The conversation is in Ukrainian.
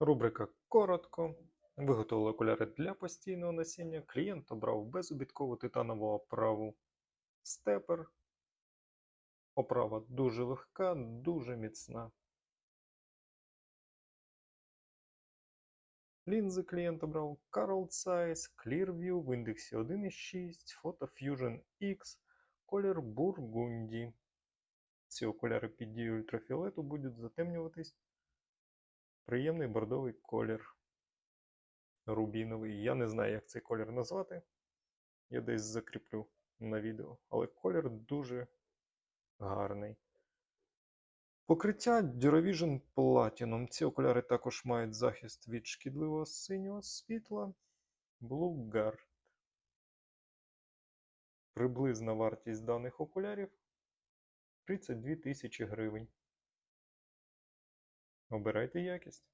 Рубрика коротко. Виготовили окуляри для постійного носіння. Клієнт обрав безубіткову титанову оправу степер. Оправа дуже легка, дуже міцна. Лінзи клієнт обрав Carl Zeiss Clearview в індексі 1.6 Photo Fusion X колір Бургунді. Ці окуляри під дією ультрафіолету будуть затемнюватись. Приємний бордовий колір. Рубіновий. Я не знаю, як цей колір назвати. Я десь закріплю на відео. Але колір дуже гарний. Покриття Duravision Platinum. Ці окуляри також мають захист від шкідливого синього світла. Blue Guard. Приблизна вартість даних окулярів 32 тисячі гривень. Обирайте якість.